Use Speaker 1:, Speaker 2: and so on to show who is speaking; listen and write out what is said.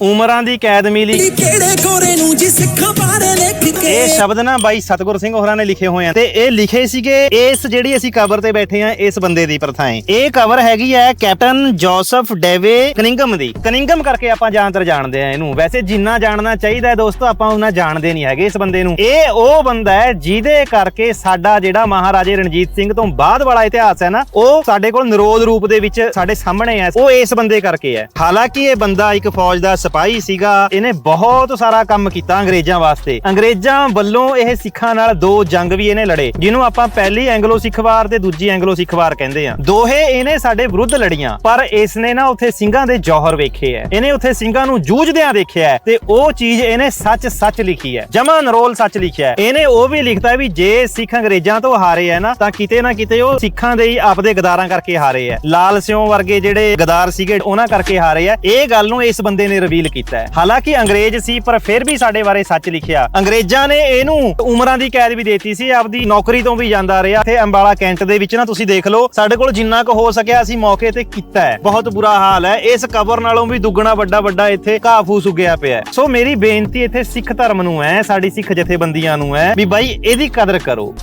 Speaker 1: ਉਮਰਾਂ ਦੀ ਕੈਦ ਮਿਲੀ।
Speaker 2: ਕਿਹੜੇ ਗੋਰੇ ਨੂੰ ਜੀ ਸਿੱਖਾਂ ਬਾਰੇ ਲਿਖ ਕੇ
Speaker 1: ਇਹ ਸ਼ਬਦ ਨਾ ਬਾਈ ਸਤਗੁਰ ਸਿੰਘ ਹੋਰਾਂ ਨੇ ਲਿਖੇ ਹੋਏ ਆ ਤੇ ਇਹ ਲਿਖੇ ਸੀਗੇ, ਇਸ ਜਿਹੜੀ ਅਸੀਂ ਕਬਰ ਤੇ ਬੈਠੇ ਆ, ਇਸ ਬੰਦੇ ਦੀ ਪ੍ਰਥਾਏ ਇਹ ਕਬਰ ਹੈਗੀ ਹੈ ਕੈਪਟਨ ਜੋਸਫ ਡੇਵੇ ਕਨਿੰਗਮ ਦੀ। ਕਨਿੰਗਮ ਕਰਕੇ ਆਪਾਂ ਜਾਣਤਰ ਜਾਣਦੇ ਆ ਇਹਨੂੰ। ਵੈਸੇ ਜਿੰਨਾ ਜਾਣਨਾ ਚਾਹੀਦਾ ਹੈ ਦੋਸਤੋ, ਆਪਾਂ ਉਹਨਾਂ ਜਾਣਦੇ ਨਹੀਂ ਹੈਗੇ ਇਸ ਬੰਦੇ ਨੂੰ। ਇਹ ਉਹ ਬੰਦਾ ਹੈ ਜਿਹਦੇ ਕਰਕੇ ਸਾਡਾ ਜਿਹੜਾ ਮਹਾਰਾਜੇ ਰਣਜੀਤ ਸਿੰਘ ਤੋਂ ਬਾਅਦ ਵਾਲਾ ਇਤਿਹਾਸ ਹੈ ਨਾ, ਉਹ ਸਾਡੇ ਕੋਲ ਨਿਰੋਧ ਰੂਪ ਦੇ ਵਿੱਚ ਸਾਡੇ ਸਾਹਮਣੇ ਹੈ ਉਹ ਇਸ ਬੰਦੇ ਕਰਕੇ ਹੈ। ਹਾਲਾਂਕਿ ਇਹ ਬੰਦਾ ਇੱਕ ਫੌਜ ਦਾ ਸਿਪਾਹੀ ਸੀਗਾ। ਇਹਨੇ ਬਹੁਤ ਸਾਰਾ ਕੰਮ ਕੀਤਾ ਅੰਗਰੇਜ਼ਾਂ ਵਾਸਤੇ। ਅੰਗਰੇਜ਼ ਵੱਲੋਂ ਇਹ ਸਿੱਖਾਂ ਨਾਲ ਦੋ ਜੰਗ ਵੀ ਇਹਨੇ ਲੜੇ, ਜਿਹਨੂੰ ਆਪਾਂ ਪਹਿਲੀ ਐਂਗਲੋ ਸਿੱਖ ਵਾਰ ਤੇ ਦੂਜੀ ਐਂਗਲੋ ਸਿੱਖ ਵਾਰ ਕਹਿੰਦੇ ਆ ਦੋਹੇ ਇਹਨੇ ਸਾਡੇ ਵਿਰੁੱਧ ਲੜੀਆਂ, ਪਰ ਇਸ ਨੇ ਨਾ ਉੱਥੇ ਸਿੰਘਾਂ ਦੇ ਜੌਹਰ ਵੇਖੇ ਐ ਇਹਨੇ ਉੱਥੇ ਸਿੰਘਾਂ ਨੂੰ ਜੂਝਦਿਆਂ ਦੇਖਿਆ ਤੇ ਉਹ ਚੀਜ਼ ਇਹਨੇ ਸੱਚ ਸੱਚ ਲਿਖੀ ਹੈ, ਜਮਾ ਨਰੋਲ ਸੱਚ ਲਿਖਿਆ ਇਹਨੇ ਉਹ ਵੀ ਲਿਖਦਾ ਵੀ ਜੇ ਸਿੱਖ ਅੰਗਰੇਜ਼ਾਂ ਤੋਂ ਹਾਰੇ ਹੈ ਨਾ, ਤਾਂ ਕਿਤੇ ਨਾ ਕਿਤੇ ਉਹ ਸਿੱਖਾਂ ਦੇ ਹੀ ਆਪਦੇ ਗਦਾਰਾਂ ਕਰਕੇ ਹਾਰੇ ਹੈ। ਲਾਲ ਸਿਉਂ ਵਰਗੇ ਜਿਹੜੇ ਗਦਾਰ ਸੀਗੇ, ਉਹਨਾਂ ਕਰਕੇ ਹਾਰੇ ਹੈ। ਇਹ ਗੱਲ ਨੂੰ ਇਸ ਬੰਦੇ ਨੇ ਰਿਵੀਲ ਕੀਤਾ ਹੈ। ਹਾਲਾਂਕਿ ਅੰਗਰੇਜ਼ ਸੀ, ਪਰ ਫਿਰ ਵੀ ਸਾਡੇ ਬਾਰੇ ਸੱਚ ਲਿਖਿਆ। ਅੰਗਰੇਜ਼ ਨੇ ਇਹਨੂੰ ਉਮਰਾਂ ਦੀ ਕੈਦ ਵੀ ਦੇਤੀ ਸੀ, ਆਪਦੀ ਨੌਕਰੀ ਤੋਂ ਵੀ ਜਾਂਦਾ ਰਿਹਾ। ਤੇ ਅੰਬਾਲਾ ਕੈਂਟ ਦੇ ਵਿੱਚ ਨਾ ਤੁਸੀਂ ਦੇਖ ਲਓ, ਸਾਡੇ ਕੋਲ ਜਿੰਨਾ ਕੁ ਹੋ ਸਕਿਆ ਅਸੀਂ ਮੌਕੇ ਤੇ ਕੀਤਾ ਹੈ। ਬਹੁਤ ਬੁਰਾ ਹਾਲ ਹੈ। ਇਸ ਕਬਰ ਨਾਲੋਂ ਵੀ ਦੁੱਗਣਾ ਵੱਡਾ ਵੱਡਾ ਇੱਥੇ ਘਾਹ ਫੂਸ ਉੱਗਿਆ ਪਿਆ ਸੋ ਮੇਰੀ ਬੇਨਤੀ ਇੱਥੇ ਸਿੱਖ ਧਰਮ ਨੂੰ ਹੈ, ਸਾਡੀ ਸਿੱਖ ਜਥੇਬੰਦੀਆਂ ਨੂੰ ਹੈ, ਵੀ ਬਾਈ ਇਹਦੀ ਕਦਰ ਕਰੋ।